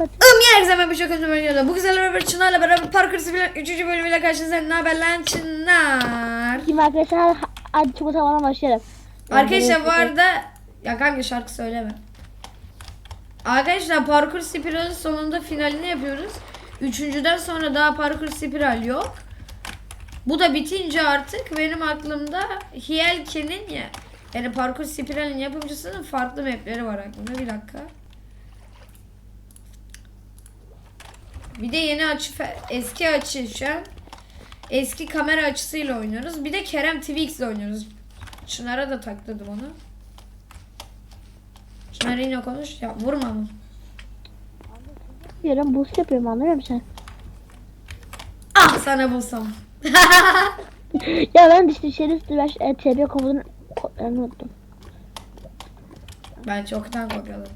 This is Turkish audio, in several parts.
yer zaman bir şey kötü oynuyordu. Bu güzel beraber Çınar'la beraber Parkur Sivil 3. bölümüyle karşınızda ne haber lan Çınar? Şimdi arkadaşlar hadi çok zaman başlayalım. Arkadaşlar bu arada ya kanka şarkı söyleme. Arkadaşlar parkur spiralin sonunda finalini yapıyoruz. Üçüncüden sonra daha parkur spiral yok. Bu da bitince artık benim aklımda Hielke'nin ya yani parkur spiralin yapımcısının farklı mapleri var aklımda. Bir dakika. Bir de yeni açı eski açı şu an. Eski kamera açısıyla oynuyoruz. Bir de Kerem ile oynuyoruz. Çınar'a da takladım onu. Çınar yine konuş. Ya vurma mı? Diyorum boost yapıyorum anlıyor musun Ah sana bulsam. ya ben işte şeyde ben e, TB komutunu kodlarını unuttum. ben çoktan kopyaladım.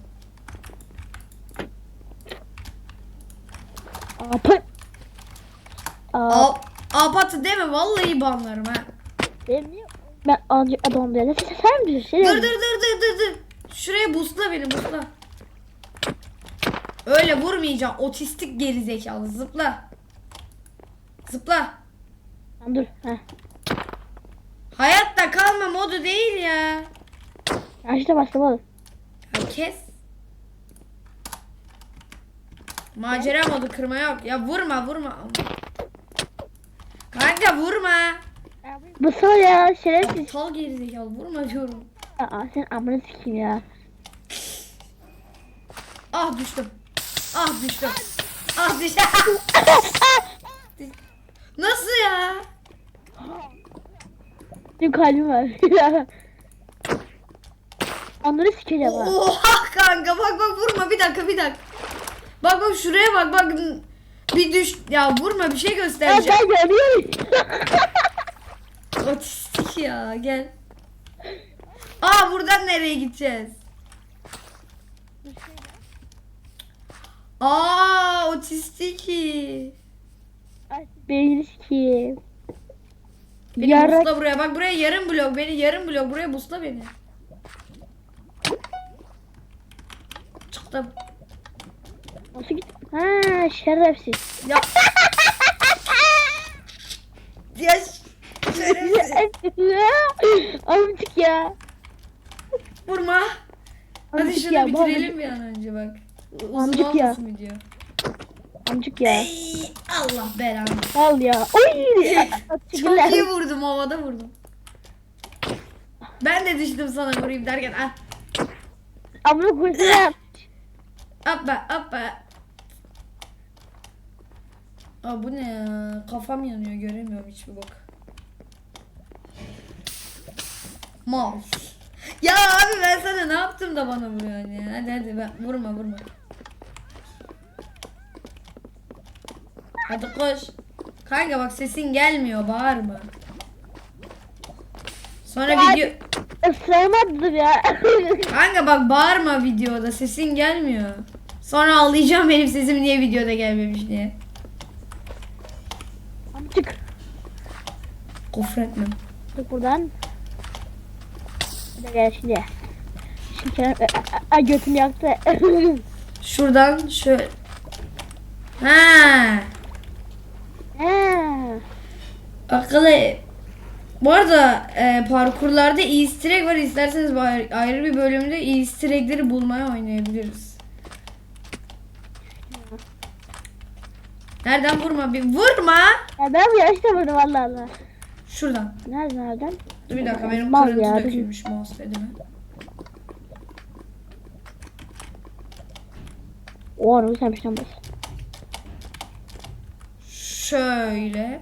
Apı. Aa, apatı deme vallahi banlarım ha. benim niye- ben azıcık adam diye. Sen, misin? Şey Dur dur dur dur dur dur. Şuraya busla beni busla. Öyle vurmayacağım. Otistik gerizekalı. Zıpla. Zıpla. Tamam dur. Heh. Hayatta kalma modu değil ya. Ya işte başlamadım. Ya Macera modu kırma yok. Ya vurma vurma. Kanka vurma. Bu sonra ya şerefsiz. Aptal gerizekalı vurma diyorum. Aa sen amına sikeyim ya. Ah düştüm. Ah düştüm. Ah düştüm. Nasıl ya? Benim kalbim var. Onları sikeceğim ha. Oha kanka bak bak vurma bir dakika bir dakika. Bak bak şuraya bak bak bir düş ya vurma bir şey göstereceğim. ben görüyorum. Otistik ya gel. Aa buradan nereye gideceğiz? Aa otistik. Sikeyim. Beni Yarak. busla buraya bak buraya yarım blok beni yarım blok buraya busla beni. Çıktım. Nasıl git? Ha şerefsiz. Ya. ya şerefsiz. Amcık ya. Vurma. Hadi Amcık şunu ya, bitirelim bir an önce bak. Uzun Amcık ya. video. Amcık ya. Ey, Allah belanı. Al ya. Oy. Çok iyi vurdum havada vurdum. Ben de düştüm sana vurayım derken ah Amına koyayım. Appa appa. Aa bu ne ya? Kafam yanıyor göremiyorum hiçbir bak. Mouse. Ya abi ben sana ne yaptım da bana vuruyorsun ya? Hadi hadi ben vurma vurma. Hadi koş. Kanka bak sesin gelmiyor bağırma. Sonra Ya- video Isıramadım ya. Kanka bak bağırma videoda sesin gelmiyor. Sonra ağlayacağım benim sesim niye videoda gelmemiş diye. Amcık. Kufretmem. Dur buradan. De gel şimdi. Şimdi Kerem e, e, e, götümü yaktı. Şuradan şöyle. Ha. Ha. Akıllı. Bu arada e, parkurlarda easter egg var. İsterseniz ayrı, bir bölümde easter egg'leri bulmaya oynayabiliriz. Nereden vurma bir vurma. Ya ben bu yaşta vurdum Allah. Şuradan. Nereden nereden? Dur bir dakika benim Mal kırıntı ya, dökülmüş mousepad'ime. O araba senmiş lan bas. Şöyle.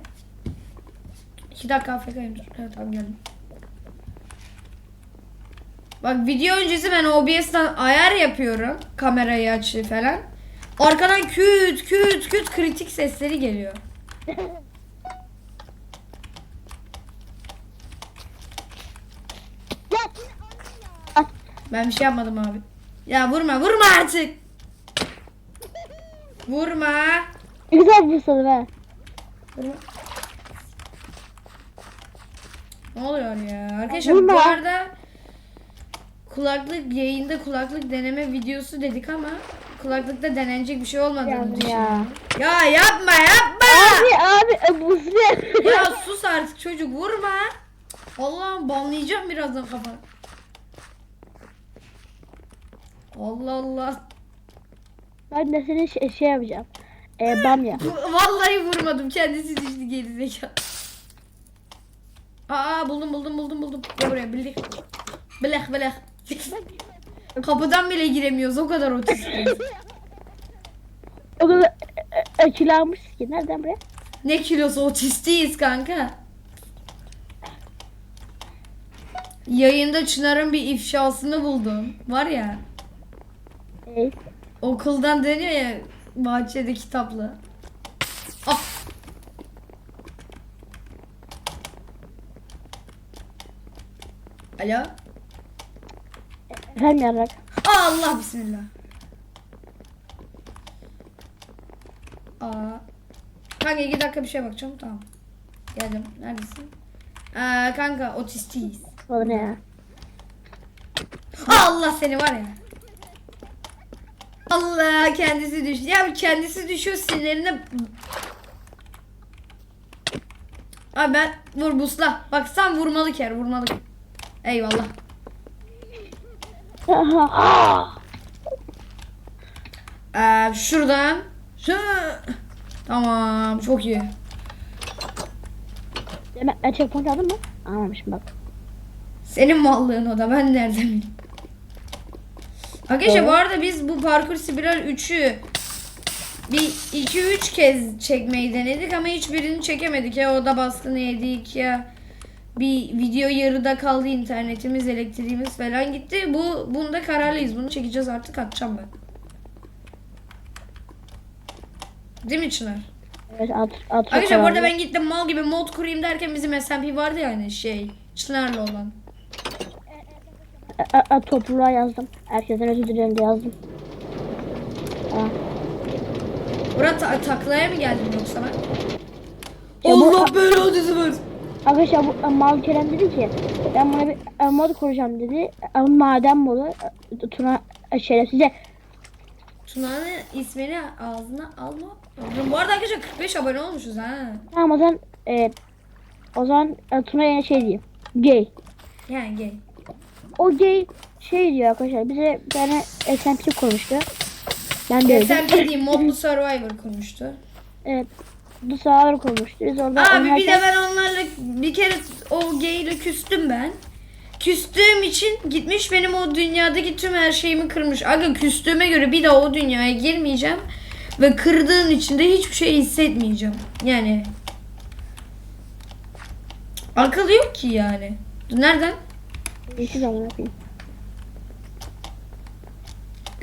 İki dakika AFK'yim. Evet tamam geldim. Bak video öncesi ben OBS'ten ayar yapıyorum. Kamerayı açı falan. Arkadan küt küt küt kritik sesleri geliyor. Ben bir şey yapmadım abi. Ya vurma vurma artık. Vurma. Ne güzel bir soru be. Vurma. Ne oluyor ya? Arkadaşlar Vurma. bu arada kulaklık yayında kulaklık deneme videosu dedik ama kulaklıkta denenecek bir şey olmadığını Yani düşünüyorum. ya. Ya yapma yapma. Abi abi e, buzlu. ya sus artık çocuk vurma. Allah'ım banlayacağım birazdan kafanı. Allah Allah. ben de seni şey, şey yapacağım. E, bamya. Vallahi vurmadım kendisi düştü geri zekalı. Aa buldum buldum buldum buldum. Gel buraya bilek. Bilek bilek. Kapıdan bile giremiyoruz o kadar otistiz. O kadar e, e, kilanmış ki. Nereden buraya? Ne kilosu otistiyiz kanka. Yayında Çınar'ın bir ifşasını buldum. Var ya E, okuldan dönüyor ya bahçede kitapla. Ah. Alo. efendim yarrak. Allah bismillah. Aa. Kanka iki dakika bir şey bakacağım tamam. Geldim. Neredesin? Aa, kanka otistiyiz. O ne ya? Allah seni var ya. Allah kendisi düştü. Ya kendisi düşüyor sinirine. Abi ben vur busla. Bak sen vurmalı ker vurmalı. Eyvallah. Ee, şuradan. Şu. Tamam çok iyi. Demek ben checkpoint aldım mı? Almamışım bak. Senin mallığın o da ben nereden bileyim. Arkadaşlar bu arada biz bu parkur spiral 3'ü bir 2-3 kez çekmeyi denedik ama hiçbirini çekemedik ya oda baskını yedik ya bir video yarıda kaldı internetimiz elektriğimiz falan gitti. Bu bunda kararlıyız. Bunu çekeceğiz artık atacağım ben. Değil mi Çınar? Evet at at. Arkadaşlar bu arada ben gittim mal gibi mod kurayım derken bizim SMP vardı yani şey Çınar'la olan. A, a, topluluğa yazdım. Herkesten özür dilerim diye yazdım. Ha. Murat ta- taklaya mı geldin yoksa ben? Allah belanı versin. Arkadaşlar bu e, Mal Kerem dedi ki ben buna bir e, mod kuracağım dedi. Ama maden modu e, Tuna e, şerefsize Tuna'nın ismini ağzına alma. Bu arada arkadaşlar 45 abone olmuşuz ha. Tamam o zaman e, o zaman e, Tuna'ya şey diyeyim. Gay. Yani gay. O gay şey diyor arkadaşlar bize bir tane SMP kurmuştu. Ben de öyle. Sen bildiğin modlu Survivor kurmuştu. Evet. Bu kurmuştu. Biz orada Abi bir de oynarken- ben onlarla bir kere o gay ile küstüm ben. Küstüğüm için gitmiş benim o dünyadaki tüm her şeyimi kırmış. Aga küstüğüme göre bir daha o dünyaya girmeyeceğim. Ve kırdığın için de hiçbir şey hissetmeyeceğim. Yani. Akıl yok ki yani. Nereden?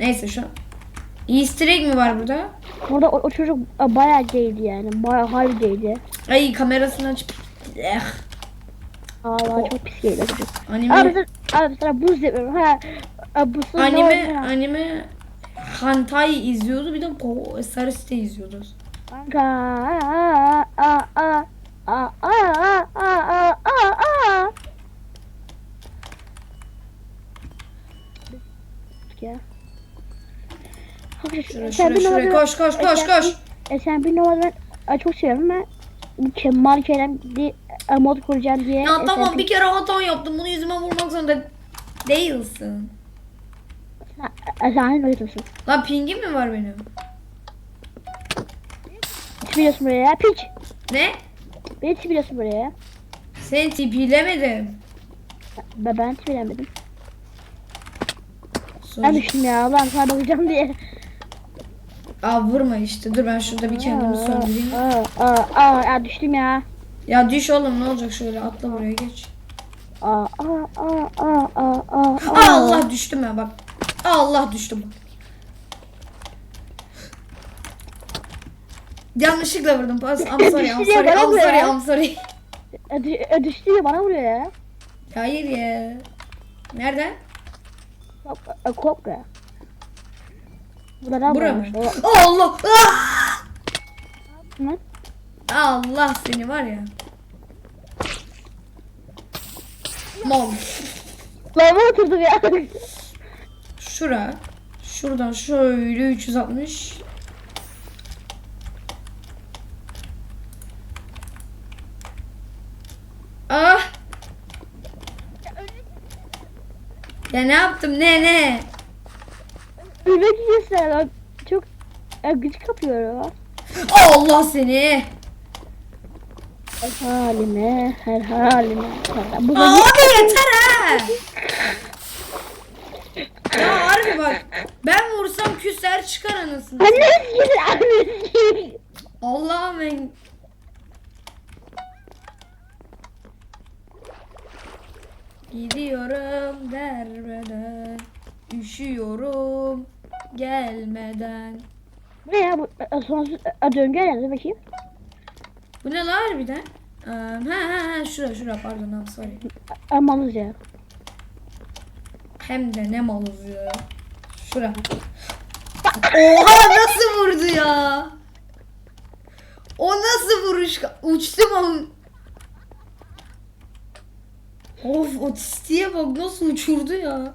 Neyse şu an. Easter egg mi var burada? Orada o, o çocuk e, bayağı gaydi yani. Bayağı harbi gaydi. Ay kamerasını açıp. Eh. Allah çok pis o çocuk. Anime. Abi, sen- abi sana buz yapıyorum. Ha. e, Bu Anime, anime hentai izliyordu bir de sarı site izliyordu. Kanka. Aa, aa, aa, aa, aa, aa, aa, aa, aa. Şuraya şuraya şuraya koş koş koş E, koş. bir- E sen bir numara ben Ay, çok seviyorum ben. Kemal Kerem diye e, mod kuracağım diye. Ya tamam bir kere hata yaptım bunu yüzüme vurmak zorunda değilsin. Sen ne yapıyorsun? Lan pingim mi var benim? Tipiyorsun buraya ya piç. Ne? Beni tipiyorsun buraya ya. Seni tipilemedim. Ben, ben tipilemedim. Ben Sonuç... düştüm ya Allah'ım sana bakacağım diye. Aa vurma işte dur ben şurada bir kendimi söndüreyim. Aa, aa, aa, aa, düştüm ya. Ya düş oğlum ne olacak şöyle atla buraya geç. Aa, aa, aa, aa, aa, aa, Allah düştüm ben bak. Allah düştüm bak. Yanlışlıkla vurdum. Pas. I'm sorry, I'm sorry, ya, I'm sorry, ya. I'm sorry. E, düştü ya bana vuruyor ya. Hayır ya. Nerede? Bak, e, ya. Burada ne Bura mı? Allah! Ah! Hı? Allah seni var ya. Mom. Lava oturdum ya. Şura. Şuradan şöyle 360. Ah! Ya ne yaptım ne ne? Ölmek istiyorsan bak, çok e, güç kapıyor ya. Allah seni. Her halime, her halime. Bu da Abi yeter ha. Ya harbi bak. Ben vursam küser çıkar anasını. Annesi, annesi. Allah'ım ben. Gidiyorum dermeden. Üşüyorum gelmeden. Ne ya bu e, sonsuz e, döngü herhalde bakayım. Bu ne la harbiden? Ee, ha ha ha şura şura pardon I'm sorry. Amanız ya. Hem de ne malız ya. Şura. Oha nasıl vurdu ya? O nasıl vuruş? Uçtum ama. Of otistiğe bak nasıl uçurdu ya.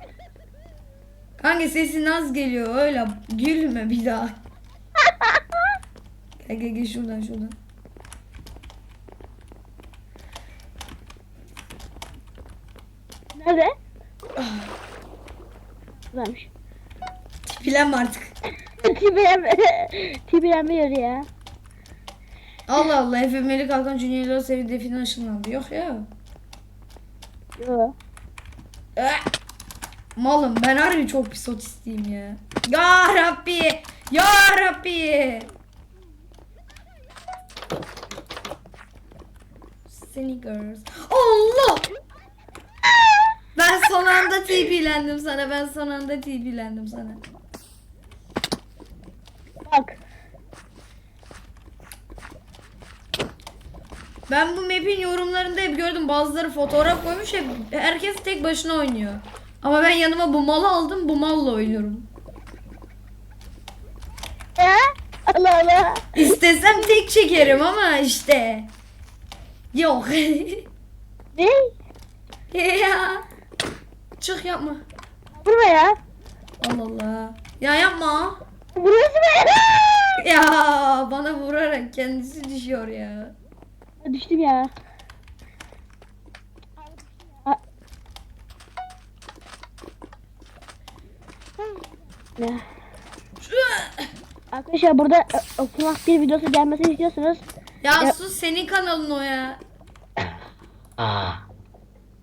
Kanka sesin az geliyor öyle gülme bir daha. Gel gel gel şuradan şuradan. Nerede? Varmış. Bilemem artık. Tibirem, tibiremiyor ya. Allah Allah Efe Melik Hakan Junior'la sevi define ışınlandı. Yok ya. Yo. Malım ben harbi çok pis otistiyim ya. Ya Rabbi! Ya Rabbi! Sneakers. Allah! Ben son anda TP'lendim sana. Ben son anda TP'lendim sana. Bak. Ben bu map'in yorumlarında hep gördüm. Bazıları fotoğraf koymuş. Hep herkes tek başına oynuyor. Ama ben yanıma bu malı aldım. Bu malla oynuyorum. Ya. Allah Allah. İstesem tek çekerim ama işte. Yok. Ne? ya. Çık yapma. Vurma ya. Allah Allah. Ya yapma. Vuruyorsun beni. Ya bana vurarak kendisi düşüyor ya. Düştüm ya. Ne? Arkadaşlar burada e, okumak bir videosu gelmesini istiyorsanız Ya Ya- sus senin kanalın o ya. Aa.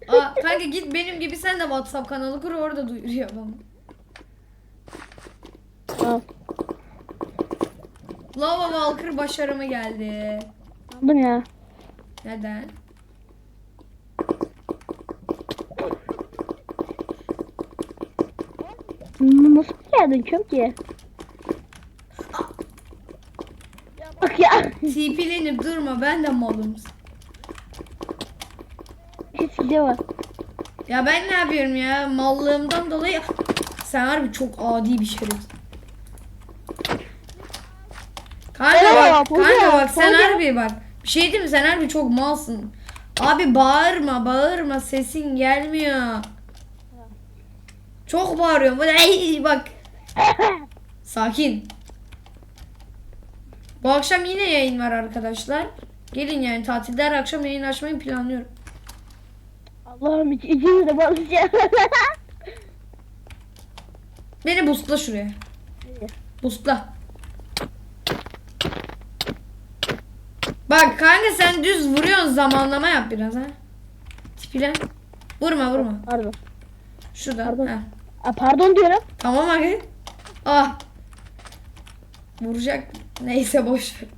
Aa, kanka git benim gibi sen de WhatsApp kanalı kur orada duyur ya bana. Tamam. Lava Walker başarımı geldi. Aldım ya. Neden? Nasıl geldin çok ki? Ya bak ya. TP'lenip durma ben de malım. Hiç gidiyor var. Ya ben ne yapıyorum ya? Mallığımdan dolayı sen harbi çok adi bir şerefsiz. Kanka Evet, bak, kanka bak sen harbi bak. Bir şey diyeyim mi? Sen harbi çok malsın. Abi bağırma, bağırma. Sesin gelmiyor. Çok bağırıyorum. Ey bak. Sakin. Bu akşam yine yayın var arkadaşlar. Gelin yani tatilde her akşam yayın açmayı planlıyorum. Allah'ım iç, içini de basacağım. Beni boostla şuraya. Boostla. Bak kanka sen düz vuruyorsun zamanlama yap biraz ha. Tipilen. Vurma vurma. Pardon. Şurada. Pardon. Ha. Aa, pardon diyorum. Tamam abi. Ah. Vuracak. Neyse boş ver.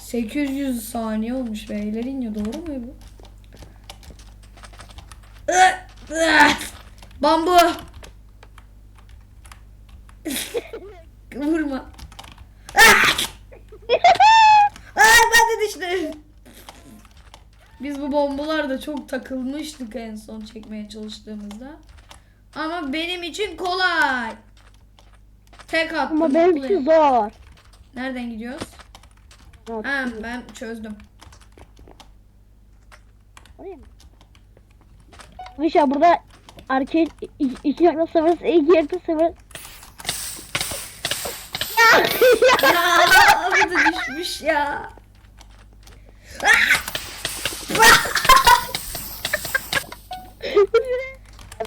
800 saniye olmuş beylerin ya doğru mu bu? Bambu. Vurma. Ah! Ah, ben de düştüm. Biz bu bombalarda çok takılmıştık en son çekmeye çalıştığımızda. Ama benim için kolay. Tek attım. Ama benim için zor. Nereden gidiyoruz? Evet. Ha, ben çözdüm. Arkadaşlar burada Arcade 2.0 2.0 Ya bu da düşmüş ya.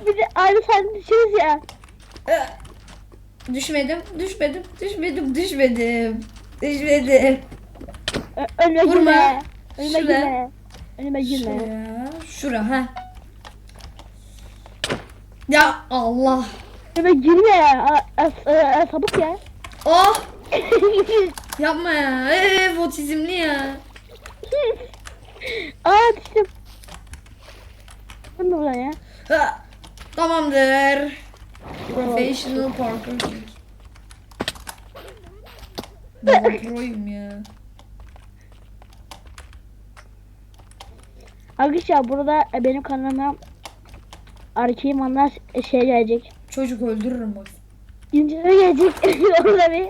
Bir de aynı sen düşüyoruz ya. Düşmedim, düşmedim, düşmedim, düşmedim. Düşmedim. Ö- Önüme Vurma. girme. Önüme Şuraya. girme. Önüme girme. Şuraya, şura ha. Ya Allah. Önüme girme ya. A- a- a- a- Sabık ya. Oh yapma ya. Eee otizmli ya. Aa düştüm. Ben de buradan ya. Ha, Tamamdır. Professional parkour kick. Ben proyum ya. Arkadaşlar burada benim kanalıma Arcade Manlar şey gelecek. Çocuk öldürürüm bak. İncil'e gelecek. Orada bir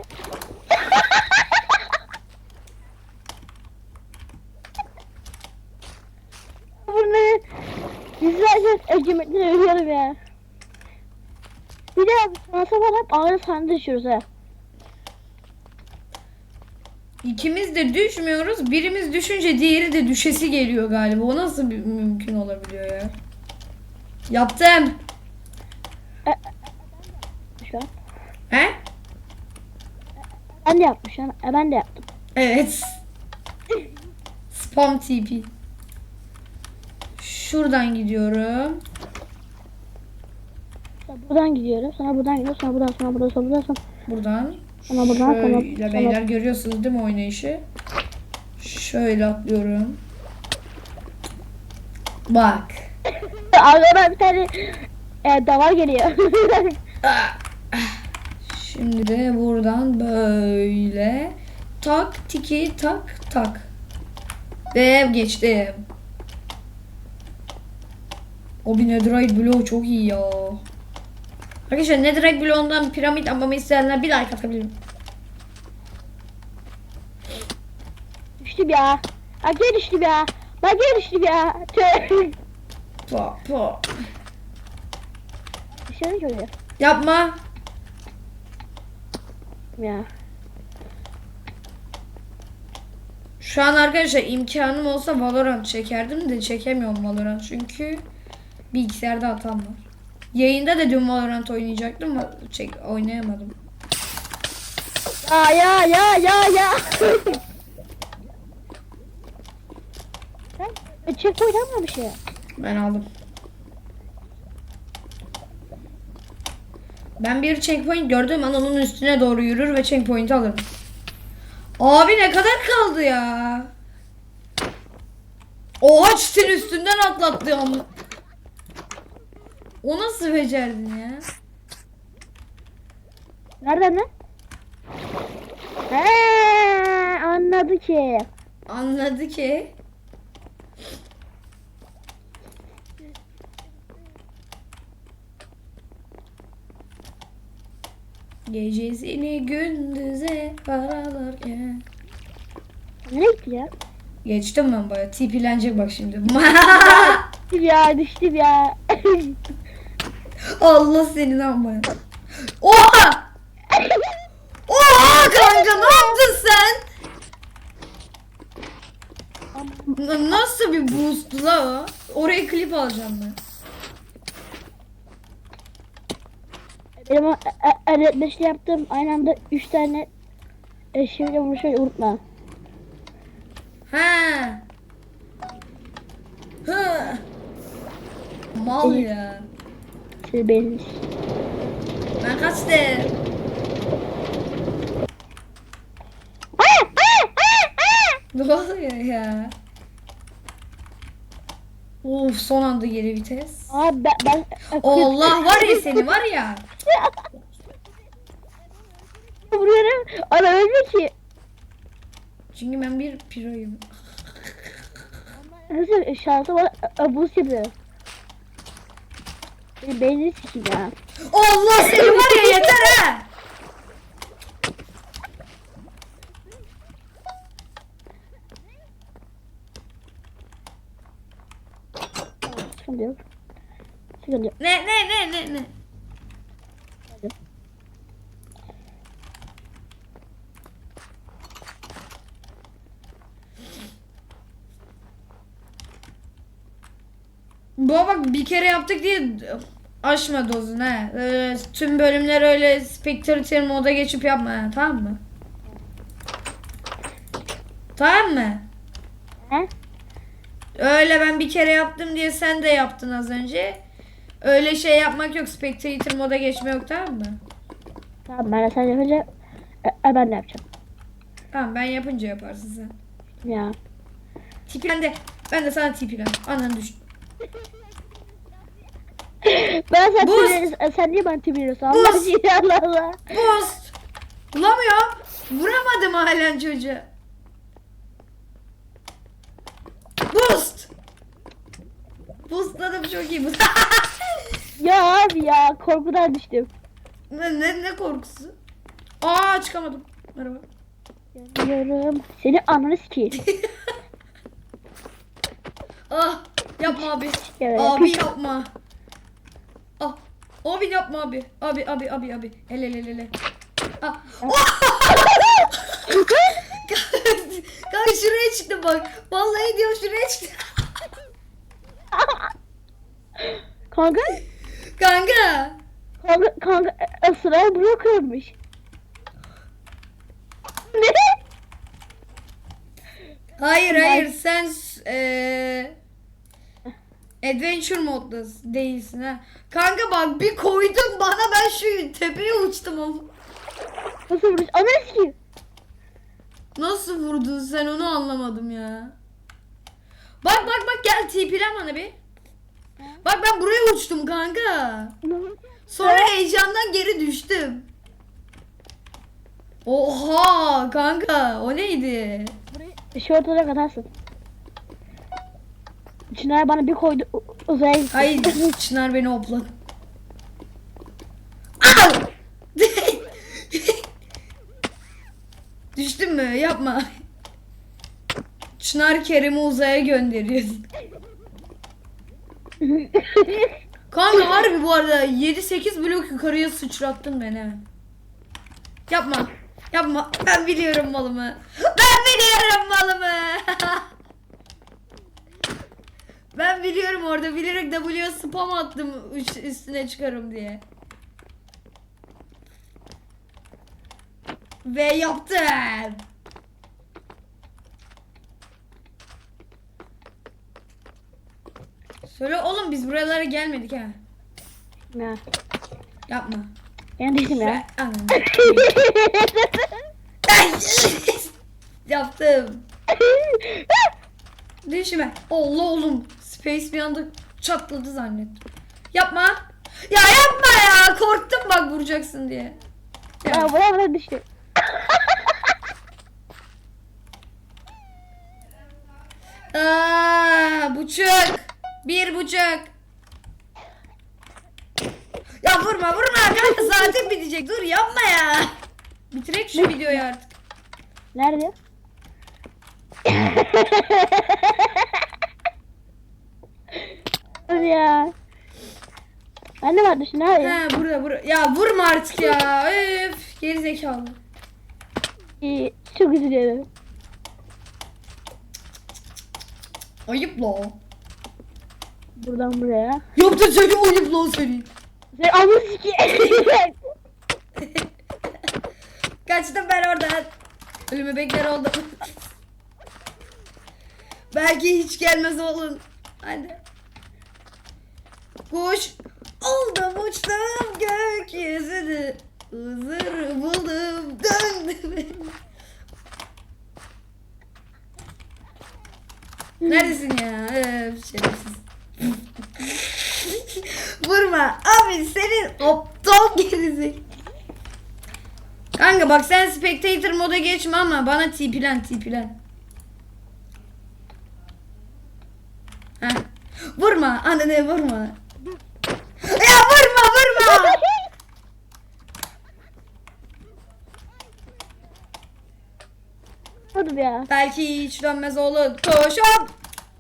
Bunu izlerken öcümekten ölüyorum ya. Bir de sanatı var hep ağır sahne düşüyoruz ha. İkimiz de düşmüyoruz. Birimiz düşünce diğeri de düşesi geliyor galiba. O nasıl bir, mümkün olabiliyor ya? Yaptım. Şu an. He? Ben de an. E, ben de yaptım. Evet. Spam TP. Şuradan gidiyorum. Sonra buradan gidiyorum. Sonra buradan gidiyorum. Sonra buradan sonra buradan sonra buradan sonra. Buradan. Sonra buradan sonra. Şöyle sonra- beyler görüyorsunuz değil mi oynayışı? Şöyle atlıyorum. Bak. Arkadan bir tane e, davar geliyor. Şimdi de buradan böyle tak tiki tak tak. Ve geçtim. O bir netherite bloğu çok iyi ya. Arkadaşlar netherite bloğundan piramit yapmamı isteyenler bir like atabilirim. düştüm ya. Arkaya düştüm ya. Bak düştüm ya. Tüh. Pa, pa. Dışarı görüyor. Yapma. Ya. Şu an arkadaşlar imkanım olsa Valorant çekerdim de çekemiyorum Valorant çünkü bilgisayarda hatam var. Yayında da dün Valorant oynayacaktım ama çek oynayamadım. Ya ya ya ya ya. Sen e, checkpoint almamış ya. Ben aldım. Ben bir checkpoint gördüm an onun üstüne doğru yürür ve checkpoint'i alırım. Abi ne kadar kaldı ya? Oha çitin üstünden atlattı ama. O nasıl becerdin ya? Nereden lan? He, anladı ki. Anladı ki. Gecesini gündüze paralarken. Gitti ya? Geçtim ben baya. Tipilenecek bak şimdi. Düştüm ya düştüm ya. Allah senin amma. Oha! Oha kanka ne yaptın sen? Nasıl bir boost la? Oraya klip alacağım ben. Benim o e, e, e, yaptım. Aynı anda üç tane e, şimdi vuruşu unutma. Ha. Hı. Mal ya. Siz beğendiniz. Ben kaçtım. Ne oluyor ya? Of son anda geri vites. Abi ben, ben Allah var ya seni var ya. vuruyorum. Ana ölmüyor ki. Çünkü ben bir piroyum. Nasıl şansı var? E, buz yapıyor. Beni beğenir sikeyim ya. Allah seni var ya yeter ha. Sıkıntı yok. Sıkıntı önce. Ne ne ne ne ne? Baba bak bir kere yaptık diye aşma dozunu he. Ee, tüm bölümler öyle Spectator moda geçip yapma he, tamam mı? Tamam mı? He? Öyle ben bir kere yaptım diye sen de yaptın az önce. Öyle şey yapmak yok. Spectator moda geçme yok tamam mı? Tamam ben de sen yapınca e, e, ben de yapacağım. Tamam ben yapınca yaparsın sen. Ya. Tipilen de. Ben de sana tipilen. Anan düştü. Ben sen Buz. tibiriyorsun. Sen niye bana tibiriyorsun? Allah Buz. için Allah Allah. Boost. Bulamıyorum. Vuramadım halen çocuğa. Boost. Boostladım çok iyi. Ya abi ya korkudan düştüm. ne, ne, ne korkusu? Aa çıkamadım. Merhaba. Yanıyorum. Seni ananı sikeyim. Ah yapma abi. Evet. Abi yapma. Abi yapma abi. Abi abi abi abi. El el el el. Ah. Kanka şuraya çıktı bak. Vallahi diyor şuraya çıktı. kanka. Kanka. Kanka. Kanka. e, Sıraya buraya. Ne? Hayır hayır sen eee Adventure modda değilsin ha. Kanka bak bir koydun bana ben şu tepeye uçtum ama. Nasıl vuruş? Ananı sikeyim. Nasıl vurdun sen onu anlamadım ya. Bak bak bak gel TP'len bana bir. Bak ben buraya uçtum kanka. Sonra heyecandan geri düştüm. Oha kanka o neydi? Şu ortada katarsın. Çınar bana bir koydu uzaya gitti. Ay Çınar beni hopladı. Au! Düştün mü? Yapma. Çınar Kerem'i uzaya gönderiyor. Kanka harbi bu arada 7-8 blok yukarıya sıçrattın beni. Yapma. Yapma. Ben biliyorum malımı. Ben biliyorum malımı. Ben biliyorum orada bilerek W'ye spam attım üstüne çıkarım diye. Ve yaptım. Söyle oğlum biz buralara gelmedik ha. ya. Yapma. Ben ya. Yaptım. Düşme. Allah oğlum. Space bir anda çatladı zannettim. Yapma. Ya yapma ya. Korktum bak vuracaksın diye. Ya. ya buraya buraya düştüm. Aa, buçuk. Bir buçuk. Ya vurma vurma. Saatin bitecek. Dur yapma ya. Bitirek şu videoyu artık. Nerede? Dur ya. Ben de var düşün abi. Ha burada burada. Ya vurma artık ya. Öf. Geri zekalı. İyi, çok üzülüyorum. Ayıp la. Buradan buraya. Yaptın çocuğu ayıp la seni. Sen anı sikeyim. Kaçtım ben oradan. Ölümü bekler oldum. Belki hiç gelmez oğlum. Hadi. Kuş oldum uçtum gökyüzünü. Huzur buldum döndüm. Neredesin ya? Öf, şerefsiz. Vurma. Abi senin aptal gerizek. Kanka bak sen spectator moda geçme ama bana tipilen tipilen. Heh. Vurma ananı vurma. Ya vurma vurma. Dur ya. Belki hiç dönmez oğlum. Koş hop.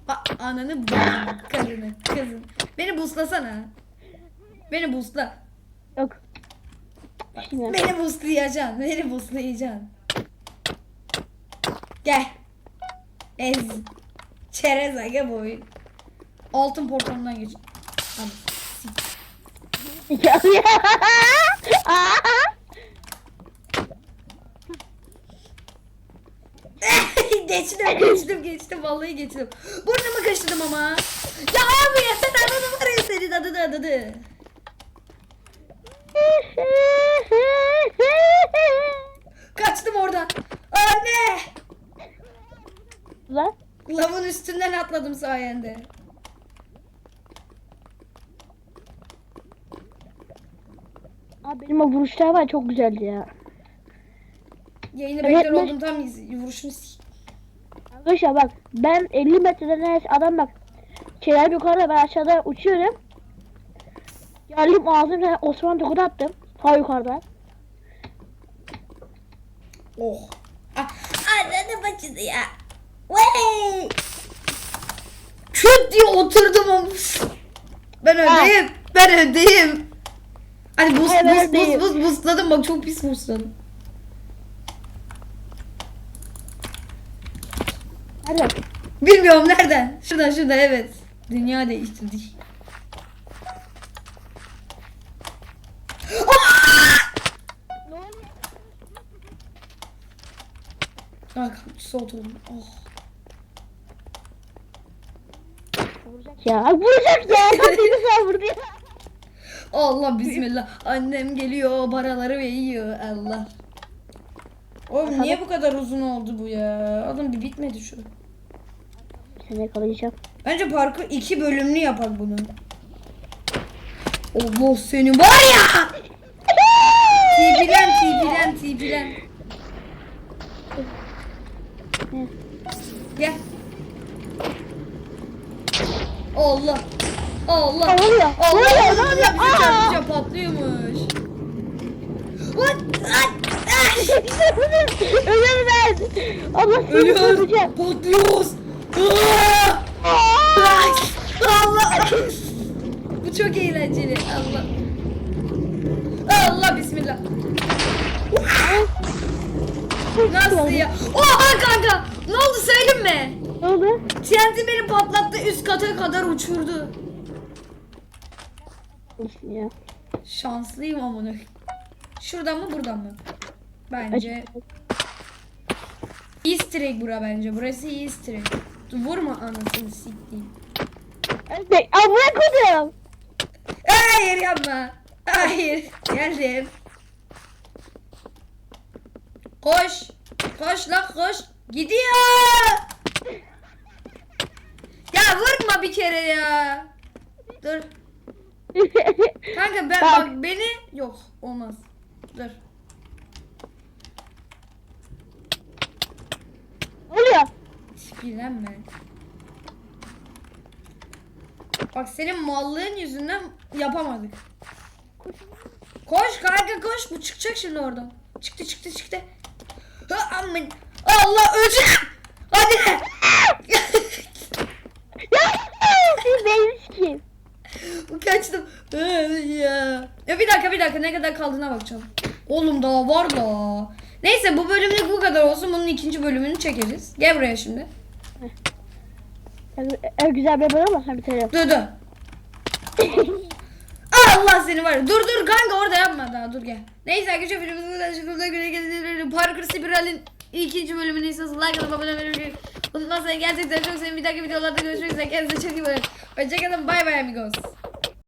A- ananı bak karını kızın. Beni buslasana. Beni boostla. Yok. Beni boostlayacaksın. Beni boostlayacaksın. Gel. Ez. Çerez aga bu oyun. Altın portalından geç. Tamam. Ya, ya. Aa! Geçtim geçtim geçtim vallahi geçtim. Burnumu kaşıdım ama. Ya abi ya sen anladın var ya senin adını adını. Kaçtım oradan. Anne. Lan. Lavın üstünden atladım sayende. Abi benim o vuruşlar var çok güzeldi ya. Yayını Evet, bekler oldum tam vuruşunu s- Arkadaşlar bak ben 50 metreden neredeyse adam bak şeyler yukarıda ben aşağıda uçuyorum. Geldim ağzımda Osman tokat attım. Ta yukarıdan. Oh. Ah, ananı bacıdı ya. Vay. Küt diye oturdum. Ben öndeyim. Ben öndeyim. Hadi buz buz buz buz buzladım bak çok pis buzladım. Hadi. Bilmiyorum nereden. Şuradan şuradan evet. Dünya değiştirdik. Ah kaktüse oturdum. Oh. Ya. Ay, Vuracak ya. Beni sen vurdu ya. Allah bismillah. Annem geliyor paraları ve yiyor Allah. Oğlum niye bu kadar uzun oldu bu ya? Oğlum bir bitmedi şu. Seni yakalayacağım. Bence parkı iki bölümlü yapak bunu. Allah seni var ya. Tipilen tipilen. Ne? Gel. Allah. Allah. Ne oluyor? Allah. Ne oluyor? Ne Allah. oluyor? Patlıyormuş. What? What? Ölüyorum ben. Allah seni Ölüyorum. Patlıyoruz. Aa! Allah. Bu çok eğlenceli. Allah. Allah bismillah. Nasıl ya? Oha kanka. Ne oldu söyleyeyim mi? Ne oldu? TNT beni patlattı üst kata kadar uçurdu. Ya. Şanslıyım amına. Şuradan mı buradan mı? Bence. Easter egg bura bence. Burası Easter egg. Vurma anasını siktiğim. Aa bırak koydum. Hayır yapma. Hayır. Geldim. Koş. Koş lan koş. Gidiyor. Ya vurma bir kere ya. Dur. Kanka ben Bak. bak beni yok olmaz. Dur. Ne oluyor? Bilenme. Bak senin mallığın yüzünden yapamadık. Koş kanka koş bu çıkacak şimdi oradan. Çıktı çıktı çıktı. Ha, aman. Allah öleceğim. Hadi. Ya! Siz beni sikeyim. Kaçtım. ya. Ya bir dakika bir dakika ne kadar kaldığına bakacağım. Oğlum daha var da. Neyse bu bölümlük bu kadar olsun. Bunun ikinci bölümünü çekeriz. Gel buraya şimdi. Ev güzel bir ama sen bitirelim. Dur dur. Allah seni var. ya. Dur dur kanka orada yapma daha dur gel. Neyse arkadaşlar videomuzun kadar şıkkımda göre geldiğiniz Parkur Spiral'in ikinci bölümünü istiyorsanız like atıp abone olmayı unutmazsanız gerçekten çok sevinirim. Bir dahaki videolarda görüşmek üzere. Kendinize çok iyi bakın. Hoşçakalın. Bay bay amigos.